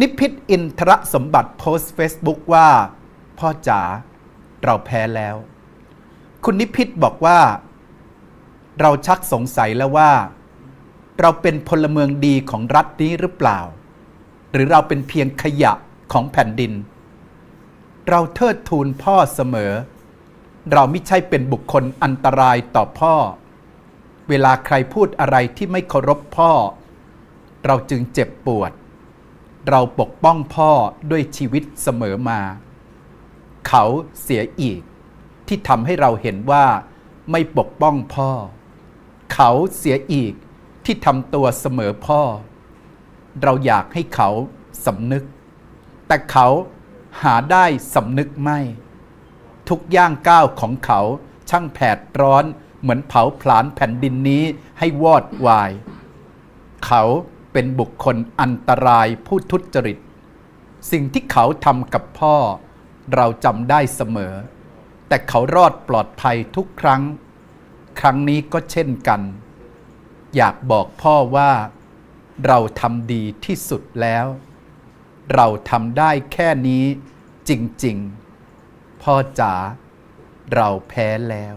นิพิษอินทรสมบัติโพสต์เฟซบุ๊กว่า พ่อจ๋าเราแพ้แล้ว คุณนิพิษบอกว่า เราชักสงสัยแล้วว่า เราเป็นพลเมืองดีของรัฐนี้หรือเปล่า หรือเราเป็นเพียงขยะของแผ่นดิน เราเทิดทูนพ่อเสมอ เราไม่ใช่เป็นบุคคลอันตรายต่อพ่อ เวลาใครพูดอะไรที่ไม่เคารพพ่อ เราจึงเจ็บปวด เราปกป้องพ่อด้วยชีวิตเสมอมา เขาเสียอีก ที่ทำให้เราเห็นว่า ไม่ปกป้องพ่อ เขาเสียอีกที่ทำตัวเสมอพ่อ เราอยากให้เขาสำนึก แต่เขาหาได้สำนึกไม่ ทุกย่างก้าวของเขาช่างแผดร้อนเหมือนเผาผลาญแผ่นดินนี้ให้วอดวาย เขา เป็นบุคคลอันตรายผู้ทุจริต สิ่งที่เขาทำกับพ่อ เราจำได้เสมอ แต่เขารอดปลอดภัยทุกครั้ง ครั้งนี้ก็เช่นกัน อยากบอกพ่อว่า เราทำดีที่สุดแล้ว เราทำได้แค่นี้จริง ๆ พ่อจ๋าเราแพ้แล้ว